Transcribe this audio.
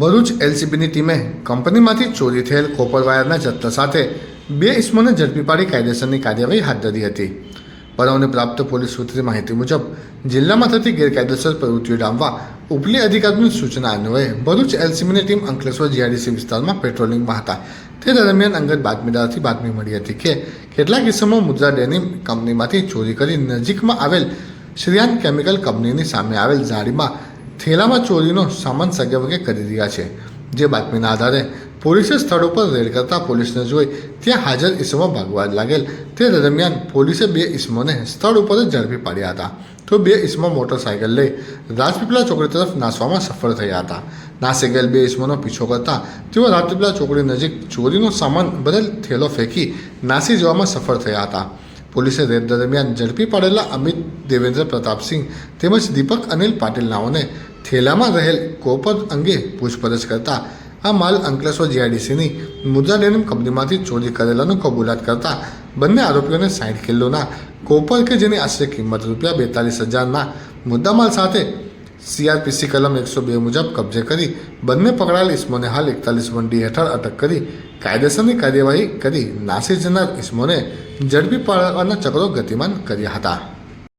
ભરૂચ એલસીબીની ટીમે કંપનીમાંથી ચોરી થયેલ કોપર વાયરના જથ્થા સાથે બે ઇસમોને ઝડપી પાડી કાયદેસરની કાર્યવાહી હાથ ધરી હતી. બનાવને પ્રાપ્ત પોલીસ સૂત્રે માહિતી મુજબ, જિલ્લામાં થતી ગેરકાયદેસર પ્રવૃત્તિઓ ડામવા ઉપલી અધિકારીની સૂચના અન્વયે ભરૂચ એલસીબીની ટીમ અંકલેશ્વર જીઆરડીસી વિસ્તારમાં પેટ્રોલિંગમાં હતા. તે દરમિયાન અંગત બાતમીદારથી બાતમી મળી હતી કે, કેટલાક કિસ્સામાં મુદ્રા ડેનિમ કંપનીમાંથી ચોરી કરી નજીકમાં આવેલ શ્રીયાન કેમિકલ કંપનીની સામે આવેલ ઝાડીમાં થેલામાં ચોરીનો સામાન સગેવગે કરી રહ્યા છે. જે બાતમીના આધારે પોલીસે સ્થળ ઉપર રેડ કરતા પોલીસને જોઈ ત્યાં હાજર ઈસમો ભાગવા લાગેલ. તે દરમિયાન પોલીસે બે ઈસમોને સ્થળ ઉપર જ ઝડપી પાડ્યા હતા. તો બે ઈસમો મોટરસાયકલ લઈ રાજપીપળા ચોકડી તરફ નાસવામાં સફળ થયા હતા. નાસી ગયેલ બે ઈસમોનો પીછો કરતા તેઓ રાજપીપળા ચોકડી નજીક ચોરીનો સામાન બદલ થેલો ફેંકી નાસી જવામાં સફળ થયા હતા. પોલીસે રેડ દરમિયાન ઝડપી પાડેલા અમિત દેવેન્દ્ર પ્રતાપસિંહ તેમજ દીપક અનિલ પાટીલ નાઓને થેલામાં રહેલ કોપર અંગે પૂછપરછ કરતા આ માલ અંકલેશ્વર જીઆઈડીસીની મુદ્રા ડેનિમ કંપનીમાંથી ચોરી કરેલાનો કબૂલાત કરતા બંને આરોપીઓને સાઠ કિલોના કોપર કે જેની આશરે કિંમત રૂપિયા બેતાલીસ હજારના મુદ્દામાલ સાથે સીઆરપીસી કલમ એકસો બે મુજબ કબજે કરી બંને પકડાયેલ ઇસમોને હાલ એકતાલીસ વન ડી હેઠળ અટક કરી કાયદેસરની કાર્યવાહી કરી નાસી જનાર ઇસમોને ઝડપી પડવાના ચક્રો ગતિમાન કર્યા હતા.